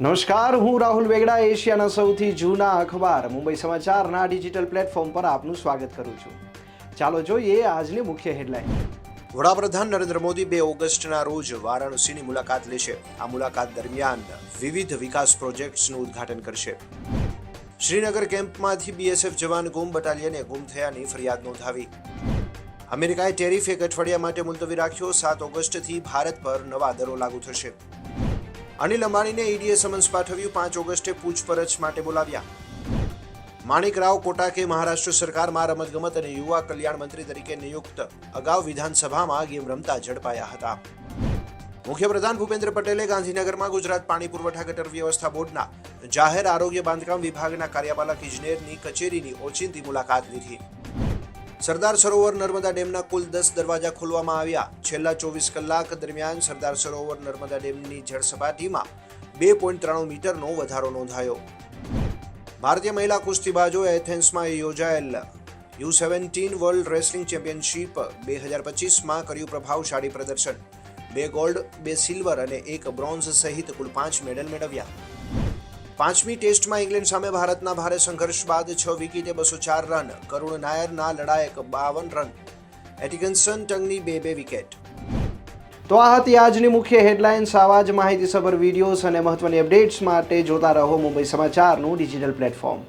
નમસ્કાર, હું રાહુલ વેગડા, એશિયાના સૌથી જૂના અખબાર, મુંબઈ સમાચારના ડિજિટલ પ્લેટફોર્મ પર આપનું સ્વાગત કરું છું. ચાલો જોઈએ આજની મુખ્ય હેડલાઇન. વડાપ્રધાન નરેન્દ્ર મોદી બે ઓગસ્ટના રોજ વારાણસીની મુલાકાત લેશે. આ મુલાકાત દરમિયાન વિવિધ વિકાસ પ્રોજેક્ટ્સનું ઉદ્ઘાટન કરશે. શ્રીનગર કેમ્પમાંથી બીએસએફ જવાન ગુમ બટાલિયને ગુમ થયાની ફરિયાદ નોંધાવી. અમેરિકાએ ટેરિફ એક અઠવાડિયા માટે મુલતવી રાખ્યો. સાત ઓગસ્ટથી ભારત પર નવા દરો લાગુ થશે. અનિલ અંબાણીને ઈડીએ સમન્સ પાઠવ્યું પાંચ ઓગસ્ટે પૂછપરછ માટે બોલાવ્યા. માણિક રાવ કોટાકે મહારાષ્ટ્ર સરકારમાં રમતગમત અને યુવા કલ્યાણ મંત્રી તરીકે નિયુક્ત. અગાઉ વિધાનસભામાં ગેમ રમતા ઝડપાયા હતા. મુખ્યપ્રધાન ભૂપેન્દ્ર પટેલે ગાંધીનગરમાં ગુજરાત પાણી પુરવઠા ગટર વ્યવસ્થા બોર્ડના જાહેર આરોગ્ય બાંધકામ વિભાગના કાર્યપાલક ઇજનેરની કચેરીની ઓચિંતી મુલાકાત લીધી. સરદાર સરોવર નર્મદા ડેમના કુલ દસ દરવાજા ખોલવામાં આવ્યા. છેલ્લા ચોવીસ કલાક દરમિયાન સરદાર સરોવર નર્મદા ડેમની જળસપાટીમાં બે પોઈન્ટ ત્રાણું મીટરનો વધારો નોંધાયો. ભારતીય મહિલા કુસ્તીબાજો એથેન્સમાં યોજાયેલ U seventeen world wrestling championship બે હજાર પચીસમાં કર્યું પ્રભાવશાળી પ્રદર્શન. બે ગોલ્ડ, બે સિલ્વર અને એક બ્રોન્ઝ સહિત કુલ પાંચ મેડલ મેળવ્યા. પાંચમી ટેસ્ટમાં ઇંગ્લેન્ડ સામે ભારતના ભારે સંઘર્ષ બાદ છ વિકેટે બસો ચાર રન, કરુણ નાયરના લડાયક બાવન રન. એટિકન્સન ટંગની બે બે વિકેટ. તો આ હતી આજની મુખ્ય હેડલાઇન્સ. આવા જ માહિતીસભર વિડીયોઝ અને મહત્વની અપડેટ્સ માટે જોતા રહો મુંબઈ સમાચારનું ડિજિટલ પ્લેટફોર્મ.